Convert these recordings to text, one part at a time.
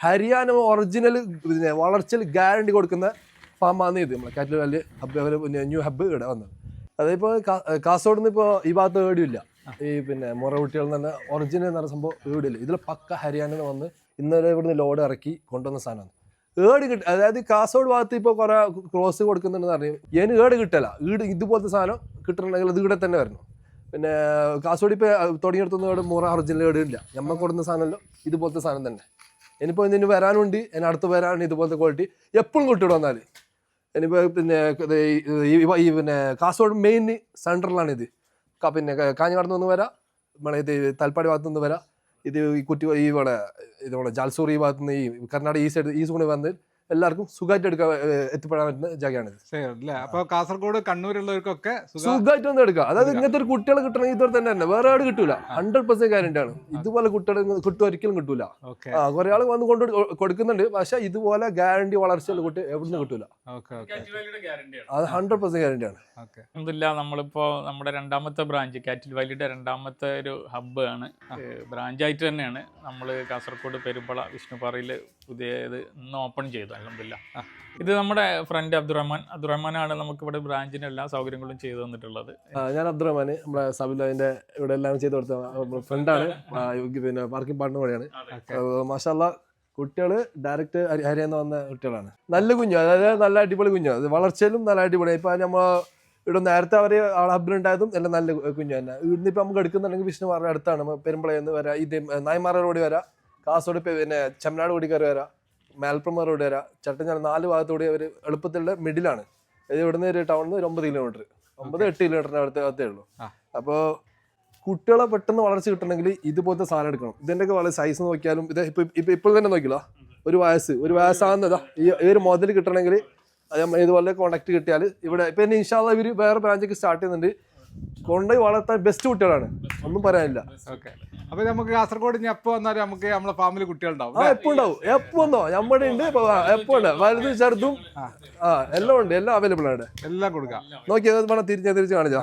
Haryana original പിന്നെ വളർച്ചയിൽ guarantee കൊടുക്കുന്ന ഫാമാണ് ഇത് നമ്മളെ കാറ്റിൽ വലിയ ഹബ്ബ് പിന്നെ ന്യൂ ഹബ്ബ് ഇവിടെ വന്നത് അതിപ്പോൾ കാസർഗോഡ് നിന്ന് ഇപ്പോൾ ഈ ഭാഗത്ത് ഏടിയില്ല ഈ പിന്നെ മുറ കുട്ടികൾ തന്നെ ഒറിജിനൽ എന്ന് പറഞ്ഞ സംഭവം ഏടിയില്ല ഇതിൽ പക്ക ഹരിയാന വന്ന് ഇന്നലെ ഇവിടുന്ന് ലോഡ് ഇറക്കി കൊണ്ടുവന്ന സാധനമാണ്. ഏട് കിട്ട അതായത് കാസർഗോഡ് ഭാഗത്ത് ഇപ്പോൾ കുറെ ക്രോസ് കൊടുക്കുന്നുണ്ടെന്ന് പറഞ്ഞു. ഞാൻ ഏട് കിട്ടല. ഈട് ഇതുപോലത്തെ സാധനം കിട്ടണമെങ്കിൽ അത് ഇവിടെ തന്നെ വരണം. പിന്നെ കാസർഗോഡ് ഇപ്പോൾ തുടങ്ങിയെടുത്തൊന്നും ഏട് മുറ ഒറിജിനൽ ഏടില്ല ഇല്ല. നമ്മൾ കൊടുക്കുന്ന സാധനമല്ലോ ഇതുപോലത്തെ സാധനം തന്നെ. ഇനിയിപ്പോൾ ഇതിന് വരാനുണ്ട്. എന്നെ അടുത്ത് വരാനുണ്ട് ഇതുപോലത്തെ ക്വാളിറ്റി എപ്പോഴും കിട്ടിയിടും വന്നാൽ ഇനിയിപ്പോൾ പിന്നെ ഈ- പിന്നെ കാസർഗോഡ് മെയിൻ സെൻട്രലാണ് ഇത്. പിന്നെ കാഞ്ഞങ്ങാട് നിന്ന് വരാം. നമ്മളെ ഇത് തൽപ്പാടി ഭാഗത്തു നിന്ന് വരാം. ഇത് ഈ കുറ്റി ഈ ഇവിടെ ഇതുപോലെ ജാൽസൂർ ഈ ഭാഗത്ത് നിന്ന് ഈ കർണാടക ഈ സൈഡ് ഈ സൂണിൽ വന്ന് എല്ലാവർക്കും സുഖമായിട്ട് എടുക്കാൻ എത്തിപ്പെടാൻ പറ്റുന്ന ജാഗയാണിത് ശരി അല്ലേ? അപ്പൊ കാസർഗോഡ് കണ്ണൂരുള്ളവർക്കൊക്കെ സുഖ സുഖമായിട്ട് വന്ന് എടുക്കാം. അതായത് ഇങ്ങനത്തെ ഒരു കുട്ടികളെ കിട്ടണമെങ്കിൽ ഇതുപോലെ തന്നെ തന്നെ. വേറെ ആട് കിട്ടൂല. ഹൺഡ്രഡ് പെർസെന്റ് ഗ്യാരണ്ടി ആണ് ഇതുപോലെ കുട്ടികളെ കിട്ടും ഒരിക്കലും കിട്ടൂല. കുറെ ആൾ വന്ന് കൊണ്ട് കൊടുക്കുന്നുണ്ട്. പക്ഷെ ഇതുപോലെ ഗ്യാരണ്ടി വളർച്ചയുള്ള കുട്ടി എവിടുന്ന് കിട്ടൂല. Okay okay. അത് ഹൺഡ്രഡ് പെർസെന്റ് ഗ്യാരണ്ടി ആണ്. എന്തില്ല നമ്മളിപ്പോ നമ്മുടെ രണ്ടാമത്തെ ബ്രാഞ്ച് കാറ്റിൽ വാലിയുടെ രണ്ടാമത്തെ ഒരു ഹബ്ബ് ആണ്. ബ്രാഞ്ചായിട്ട് തന്നെയാണ് നമ്മൾ കാസർഗോഡ് പെരുമ്പള വിഷ്ണുപാറയിൽ പുതിയത് ഇന്ന് ഓപ്പൺ ചെയ്തു അലഹമില്ല ഇത് നമ്മുടെ ഫ്രണ്ട് അബ്ദുറഹ്മാൻ. അബ്ദുറഹ്മാനാണ് നമുക്ക് ഇവിടെ ബ്രാഞ്ചിന് എല്ലാ സൗകര്യങ്ങളും ചെയ്തു തന്നിട്ടുള്ളത്. ഞാൻ അബ്ദുറഹ്മാൻ നമ്മുടെ സബിലിന്റെ ഇവിടെ എല്ലാം ചെയ്തു കൊടുത്ത ഫ്രണ്ടാണ് പിന്നെ പാർക്കിംഗ് പാർട്ണർ കൂടെയാണ്. മാഷാല്ല കുട്ടികൾ ഡയറക്റ്റ് ഹരിയാന്ന് വന്ന കുട്ടികളാണ്. നല്ല കുഞ്ഞു അതായത് നല്ല അടിപൊളി കുഞ്ഞു. അത് വളർച്ചയിലും നല്ല അടിപൊളി. ഇപ്പൊ നമ്മൾ ഇവിടെ നേരത്തെ അവർ ആളെ ഹബ്ബിലുണ്ടായതും എല്ലാം നല്ല കുഞ്ഞു തന്നെ. ഇവിടുന്ന് ഇപ്പൊ നമുക്ക് എടുക്കുന്നുണ്ടെങ്കിൽ വിഷ്ണു പറഞ്ഞ അടുത്താണ്. പെരുമ്പളയിൽ നിന്ന് വരാം. ഇത് നായ്മാറോടി റോഡ് വരാം. കാസർഗോഡ് പിന്നെ ചെമ്മനാട് കൂടി കയറി വരാം. മാൽപ്പുറം റോഡ് വരെ. ചട്ടഞ്ഞാൽ നാല് ഭാഗത്തുകൂടി ഒരു എളുപ്പത്തിലുള്ള മിഡിലാണ്. ഇത് ഇവിടുന്ന് ഒരു ടൗണിൽ നിന്ന് ഒരു ഒമ്പത് കിലോമീറ്റർ ഒമ്പത് എട്ട് കിലോമീറ്ററിന് അടുത്ത് അകത്തേ ഉള്ളൂ. അപ്പോൾ കുട്ടികളെ പെട്ടെന്ന് വളർച്ച കിട്ടണമെങ്കിൽ ഇതുപോലത്തെ സാധനം എടുക്കണം. ഇതിന്റെയൊക്കെ വളരെ സൈസ് നോക്കിയാലും ഇത് ഇപ്പം ഇപ്പൊ ഇപ്പോൾ തന്നെ നോക്കില്ല ഒരു വയസ്സ്. ഒരു വയസ്സാകുന്നതാ ഈ ഒരു മുതൽ കിട്ടണമെങ്കിൽ അത് ഇതുപോലെ കോണ്ടാക്ട് കിട്ടിയാൽ ഇവിടെ ഇപ്പം ഇനി ഇൻഷാല്ല ഇവർ വേറെ ബ്രാഞ്ചൊക്കെ സ്റ്റാർട്ട് ചെയ്യുന്നുണ്ട്. കൊണ്ടുപോയി വളർത്താൻ ബെസ്റ്റ് കുട്ടികളാണ്. ഒന്നും പറയാനില്ല. ഓക്കെ അപ്പൊ നമുക്ക് കാസർഗോഡ് ഇനി എപ്പോ വന്നാലും നമുക്ക് നമ്മളെ ഫാമിലി കുട്ടികളുണ്ടാവും ആ എപ്പോ ഉണ്ടാവും? എപ്പോ ഉണ്ടോ നമ്മുടെ ഉണ്ട് ഇപ്പൊ ആ, എപ്പോ ഉണ്ട്? വലുത് ചെറുതും? ആ. എല്ലാം ഉണ്ട് എല്ലാം അവൈലബിൾ ആണ് എല്ലാം കൊടുക്കാം. നോക്കി അത് വേണം തിരിച്ച് തിരിച്ച് കാണിച്ചാ?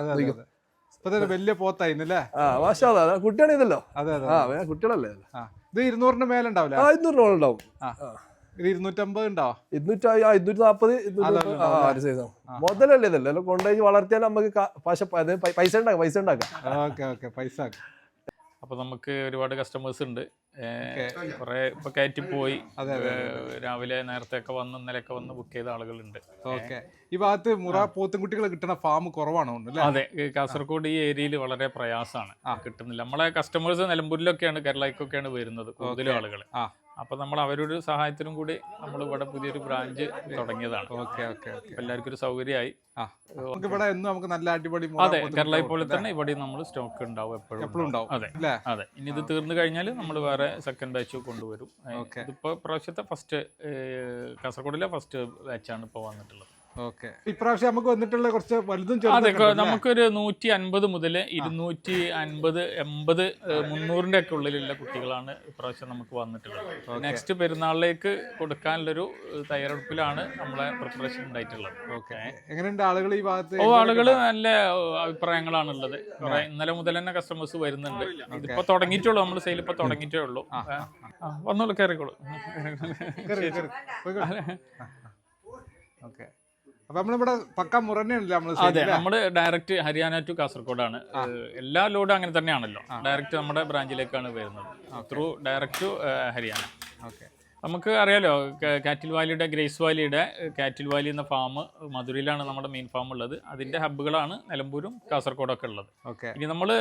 ഇപ്പൊ തന്നെ വലിയ പോത്തായിരുന്നല്ലേ ആ മാഷാ കുട്ടിയാണ് ഇതല്ലോ. അതെ അതെ ആ വേ- കുട്ടികളല്ലേ? ആ ഇത് ഇരുന്നൂറിന്റെ മേലെ ഉണ്ടാവില്ല ആ ഇരുന്നൂറ് രൂപ ഉണ്ടാവും ആ. ഇത് ഇരുന്നൂറ്റമ്പത് ഉണ്ടാവോ ഇരുന്നൂറ്റി ആ ഇരുന്നൂറ്റി നാപ്പത് ഇരുന്നൂറ്റി ആ ഒരു size ആണ്. മുതലല്ലേ ഇതല്ലേ? എല്ലാം കൊണ്ടുപോയി വളർത്തിയാൽ നമുക്ക് കാ- പശ അത് പൈ- പൈസ ഉണ്ടാക്കാം പൈസ ഉണ്ടാക്കാം. ഓക്കെ ഓക്കെ പൈസ ആക്ക്. അപ്പൊ നമുക്ക് ഒരുപാട് കസ്റ്റമേഴ്സ് ഉണ്ട്. കുറേ ഇപ്പൊ കയറ്റി പോയി അതെ, അതെ, ഏഹ് രാവിലെ നേരത്തെ ഒക്കെ വന്ന് ഇന്നലെയൊക്കെ വന്ന് ബുക്ക് ചെയ്ത ആളുകളുണ്ട്. ഓക്കെ. ഈ ഭാഗത്ത് മുറ പോത്തുംകുട്ടികൾ കിട്ടുന്ന ഫാം കുറവാണോ അതെ കാസർഗോഡ് ഈ ഏരിയയിൽ വളരെ പ്രയാസമാണ്. കിട്ടുന്നില്ല. നമ്മളെ കസ്റ്റമേഴ്സ് നിലമ്പൂരിലൊക്കെയാണ് കേരളയ്ക്കൊക്കെയാണ് വരുന്നത് കൂടുതലും ആളുകൾ ആ അപ്പൊ നമ്മൾ അവരുടെ സഹായത്തിനും കൂടി നമ്മൾ ഇവിടെ പുതിയൊരു ബ്രാഞ്ച് തുടങ്ങിയതാണ്. ഓക്കെ ഓക്കെ എല്ലാവർക്കും ഒരു സൗകര്യമായി. നമുക്ക് ഇവിടെ എന്നും നമുക്ക് നല്ല അടിപൊളി അതെ കേരള പോലെ തന്നെ ഇവിടെ നമ്മൾ സ്റ്റോക്ക് ഉണ്ടാവും എപ്പോഴും. എപ്പോഴും ഉണ്ടാവും. അതെ അതെ. ഇനി ഇത് തീർന്നു കഴിഞ്ഞാൽ നമ്മൾ വേറെ സെക്കൻഡ് ബാച്ച് കൊണ്ടുവരും. ഇതിപ്പോൾ പ്രാവശ്യത്തെ ഫസ്റ്റ് കാസർഗോഡിലെ ഫസ്റ്റ് ബാച്ചാണ് ഇപ്പോൾ വന്നിട്ടുള്ളത്. ഇപ്രാവശ്യം നമുക്ക് വന്നിട്ടുള്ള കുറച്ച് വലുതും അതെ ചെറുതും നമുക്കൊരു നൂറ്റി അൻപത് മുതൽ ഇരുന്നൂറ്റി അൻപത് എൺപത് മുന്നൂറിന്റെ ഒക്കെ ഉള്ളിലുള്ള കുട്ടികളാണ് ഇപ്രാവശ്യം നമുക്ക് വന്നിട്ടുള്ളത്. നെക്സ്റ്റ് പെരുന്നാളിലേക്ക് കൊടുക്കാനുള്ളൊരു തയ്യാറെടുപ്പിലാണ് നമ്മളെ പ്രിപ്പറേഷൻ ഉണ്ടായിട്ടുള്ളത്. ഓക്കെ. എങ്ങനെയുണ്ട് ആളുകൾ ഈ ഭാഗത്ത് ഓ ആളുകൾ നല്ല അഭിപ്രായങ്ങളാണ് ഉള്ളത് കുറെ ഇന്നലെ മുതൽ തന്നെ കസ്റ്റമേഴ്സ് വരുന്നുണ്ട്. ഇതിപ്പോ തുടങ്ങിയിട്ടുള്ളൂ നമ്മൾ സെയിൽ ഇപ്പൊ തുടങ്ങിയിട്ടേ ഉള്ളൂ. വന്നോളൂ കയറിക്കോളൂ ഓക്കെ. അപ്പൊ നമ്മളിവിടെ പക്ക മുറന്നെയാണല്ലോ നമ്മൾ അതെ നമ്മുടെ ഡയറക്റ്റ് ഹരിയാന ടു കാസർഗോഡാണ്. എല്ലാ ലോഡും അങ്ങനെ തന്നെയാണല്ലോ. ഡയറക്റ്റ് നമ്മുടെ ബ്രാഞ്ചിലേക്കാണ് വരുന്നത്. Through direct to Haryana. Okay നമുക്ക് അറിയാലോ കാറ്റിൽ വാലിയുടെ ഗ്രേസ് വാലിയുടെ കാറ്റിൽ വാലി എന്ന ഫാം മധുരയിലാണ് നമ്മുടെ മെയിൻ ഫാം ഉള്ളത്. അതിന്റെ ഹബ്ബുകളാണ് നിലമ്പൂരും കാസർഗോഡൊക്കെ ഉള്ളത്. ഓക്കെ ഇനി നമ്മൾ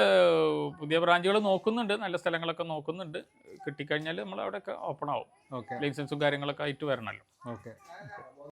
പുതിയ ബ്രാഞ്ചുകൾ നോക്കുന്നുണ്ട് നല്ല സ്ഥലങ്ങളൊക്കെ നോക്കുന്നുണ്ട്. കിട്ടിക്കഴിഞ്ഞാൽ നമ്മൾ അവിടെയൊക്കെ ഓപ്പൺ ആവും. ഓക്കെ ലൈസൻസും കാര്യങ്ങളൊക്കെ ആയിട്ട് വരണമല്ലോ ഓക്കെ